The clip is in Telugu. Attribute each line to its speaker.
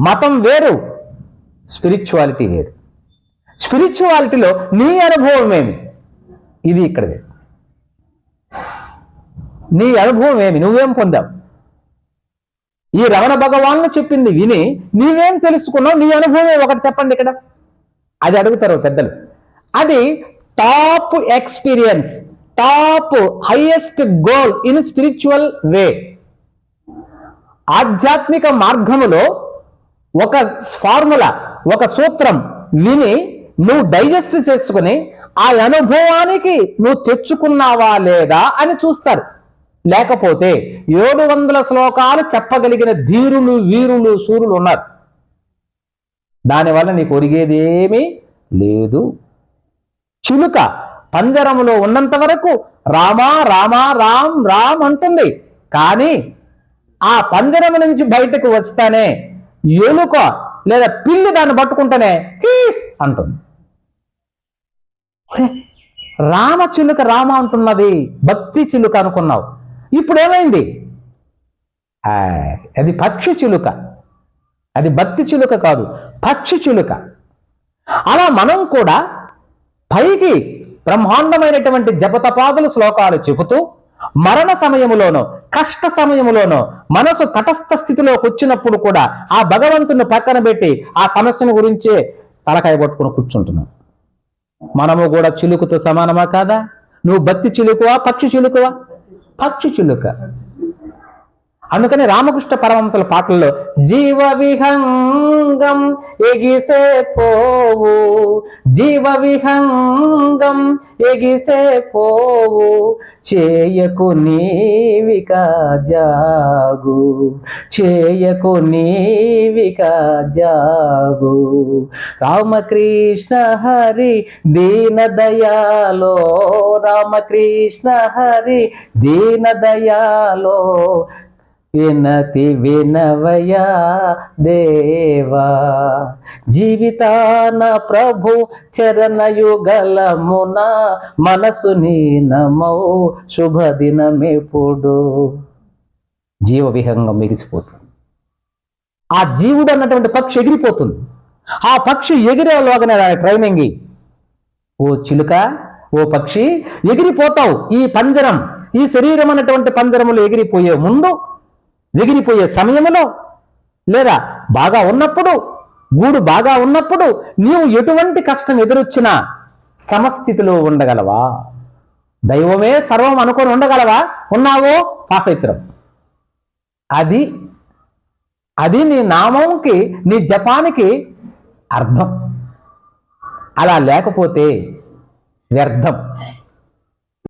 Speaker 1: మతం వేరు స్పిరిచువాలిటీ వేరు. స్పిరిచువాలిటీలో నీ అనుభవం ఏమి? ఇది ఇక్కడది నీ అనుభవం ఏమి? నువ్వేం పొందావు? ఈ రమణ భగవాన్లు చెప్పింది విని నీవేం తెలుసుకున్నావు? నీ అనుభవం ఒకటి చెప్పండి ఇక్కడ. అది అడుగుతారు పెద్దలు. అది top experience top highest goal in spiritual way ఆధ్యాత్మిక మార్గములో ఒక ఫార్ములా ఒక సూత్రం విని నువ్వు డైజెస్ట్ చేసుకుని ఆ అనుభవానికి నువ్వు తెచ్చుకున్నావా లేదా అని చూస్తారు. లేకపోతే ఏడు వందల శ్లోకాలు చెప్పగలిగిన ధీరులు వీరులు సూరులు ఉన్నారు. దానివల్ల నీకు ఒరిగేదేమీ లేదు. చిలుక పంజరములో ఉన్నంత వరకు రామా రామా రామ్ రామ్ అంటుంది. కానీ ఆ పంజరం నుంచి బయటకు వస్తానే ఎలుక లేదా పిల్లి దాన్ని పట్టుకుంటేనే కీస్ అంటుంది. రామ చిలుక రామ అంటున్నది భక్తి చిలుక అనుకున్నావు. ఇప్పుడు ఏమైంది? ఆ, అది పక్షి చిలుక. అది భక్తి చిలుక కాదు పక్షి చిలుక. అలా మనం కూడా పైకి బ్రహ్మాండమైనటువంటి జపతపాదుల శ్లోకాలు చెబుతూ మరణ సమయములోనో కష్ట సమయములోనో మనసు తటస్థ స్థితిలోకి వచ్చినప్పుడు కూడా ఆ భగవంతుని పక్కన పెట్టి ఆ సమస్యను గురించే తలకాయ పట్టుకుని కూర్చుంటున్నాం. మనము కూడా చిలుకతో సమానమా కాదా? నువ్వు భక్తి చిలుకువా పక్షి చిలుకువా? పక్షి చిలుక. అందుకని రామకృష్ణ పరమహంసల పాటల్లో జీవ విహంగం ఎగిసే పోవు జీవ విహంగం ఎగిసే పోవు చేయకు నీవిక జాగు చేయకు నీవిక జాగు. రామకృష్ణ హరి దీన దయాలో రామకృష్ణ హరి దీన దయాలో వినతి వినవయా దేవా. జీవితాన ప్రభు చరణయుగలమున మనసు నీనమౌ శుభదినమెప్పుడు. జీవ విహంగం మిగిసిపోతుంది. ఆ జీవుడు అన్నటువంటి పక్షి ఎగిరిపోతుంది. ఆ పక్షి ఎగిరేలోగానే దాని ట్రైనింగ్ ఓ చిలుక ఓ పక్షి ఎగిరిపోతావు. ఈ పంజరం ఈ శరీరం అన్నటువంటి పంజరములు ఎగిరిపోయే ముందు ఎగిరిపోయే సమయంలో లేదా బాగా ఉన్నప్పుడు గూడు బాగా ఉన్నప్పుడు నీవు ఎటువంటి కష్టం ఎదురొచ్చినా సమస్థితిలో ఉండగలవా? దైవమే సర్వం అనుకొని ఉండగలవా? ఉన్నావో? పాస్ అయిపోయావు అది అది నీ నామంకి నీ జపానికి అర్థం. అలా లేకపోతే వ్యర్థం.